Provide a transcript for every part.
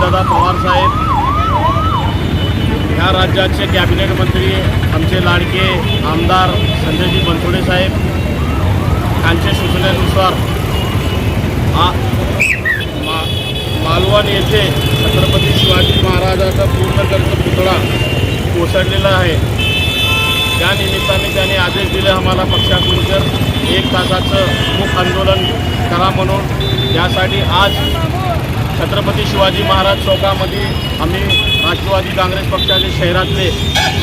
अजितदादा पवार साहेब ह्या राज्याचे कॅबिनेट मंत्री आमचे लाडके आमदार संजयजी बनसोडे साहेब यांच्या सूचनेनुसार आ मा मालवण येथे छत्रपती शिवाजी महाराजाचा पूर्णकर्ष पुतळा कोसळलेला आहे. त्या निमित्ताने त्यांनी आदेश दिले आम्हाला पक्षाकडून तर एक तासाचं मुख आंदोलन करा म्हणून. यासाठी आज छत्रपती शिवाजी महाराज चौकामध्ये आम्ही राष्ट्रवादी काँग्रेस पक्षाचे शहरातले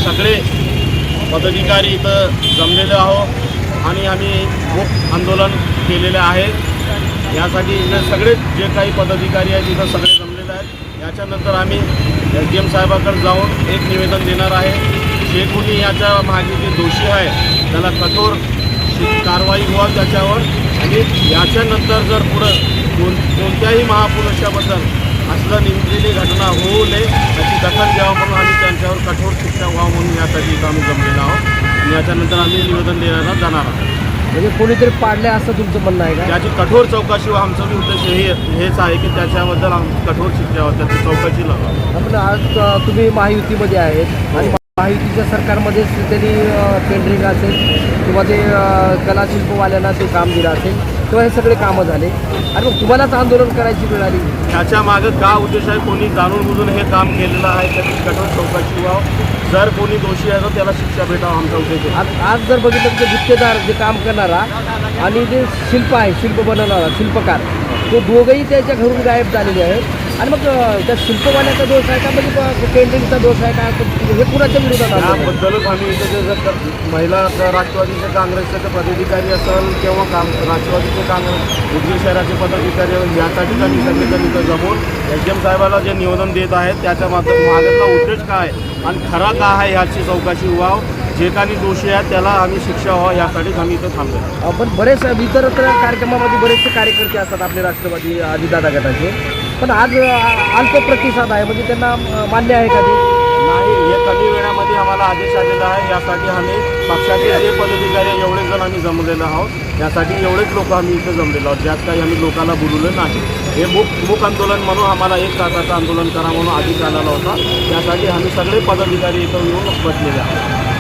सगळे पदाधिकारी इथं जमलेले आहोत आणि आम्ही खूप आंदोलन केलेले आहे. यासाठी इथे सगळे जे काही पदाधिकारी आहेत इथं सगळे जमलेले आहेत. याच्यानंतर आम्ही एस डी एम साहेबाकडे जाऊन एक निवेदन देणार आहे. जे कोणी याच्या मागे जे दोषी आहे त्याला कठोर कारवाई व्हावं त्याच्यावर. आणि याच्यानंतर जर पुढं कोण कोणत्याही महापुरुषाबद्दल असलं निंदलेली घटना होऊ नये याची दखल घ्यावं म्हणून आम्ही त्यांच्यावर कठोर शिक्षा व्हावं म्हणून यासाठी इथं आम्ही जमलेलो आहोत. आणि याच्यानंतर आम्ही निवेदन देण्याला जाणार आहोत. म्हणजे कोणीतरी पाडले असं तुमचं म्हणणं आहे का? त्याची कठोर चौकशी व आमचा बी उद्देश हे हेच आहे की त्याच्याबद्दल आम कठोर शिक्षा व्हावी, त्याची चौकशी लावा आपण आज अ, तुम्ही महायुतीमध्ये आहेत आणि महायुतीच्या सरकारमध्येच त्यांनी टेंडरिंग असेल किंवा ते अ, कलाशिल्पवाल्यांना ते काम दिलं असेल किंवा हे सगळे कामं झाले. आणि मग तुम्हालाच आंदोलन करायची वेळ आली. त्याच्या मागं का उद्देश आहे कोणी जाणून बुजून हे काम केलेलं आहे? त्याची कठोर चौकशी व्हावं. जर कोणी दोषी आहे तर त्याला शिक्षा भेटावं आमचा उद्देश आहे आज आज जर बघितलं तर गुत्तेदार जे काम करणारा आणि जे शिल्प आहे शिल्प बनवणारा शिल्पकार तो दोघंही त्याच्या घरून गायब झालेले आहेत. आणि मग त्या शिल्पवाल्याचा दोष आहे का? म्हणजे पेंटिंगचा दोष आहे का? हे कुणाच्या विरोधात? त्याबद्दलच आम्ही इथे जर क- महिला क- राष्ट्रवादीचे काँग्रेसचे पदाधिकारी असेल किंवा काम राष्ट्रवादीचे काँग्रेस उदगीर शहराचे पदाधिकारी असेल यासाठी आम्ही सगळेजण इथं जमून डी एम साहेबाला जे निवेदन देत आहेत त्याच्यामागे मागचा उद्देश काय? आणि खरा काय आहे ह्याची चौकशी व्हावं? जे काही दोषी आहेत त्याला आम्ही शिक्षा व्हावं यासाठीच आम्ही इथं थांबलो आपण बरेच इतरत्र कार्यक्रमामध्ये बरेचसे कार्यकर्ते असतात आपले राष्ट्रवादी अजितदादा गटाचे. पण आज अल्प प्रतिसाद आहे. म्हणजे त्यांना मान्य आहे का ते? नाही हे कमी वेळामध्ये आम्हाला आदेश आलेला आहे. यासाठी आम्ही पक्षाचे जे पदाधिकारी एवढे जण आम्ही जमलेलो आहोत. यासाठी एवढेच लोक आम्ही इथं जमलेलो आहोत. ज्यात काही आम्ही लोकांना बोलवलं नाही. हे मुक मुक आंदोलन म्हणून आम्हाला एक तासाचं आंदोलन करा म्हणून आदेश आलेला होता. त्यासाठी आम्ही सगळे पदाधिकारी इथं येऊन बसलेले आहोत.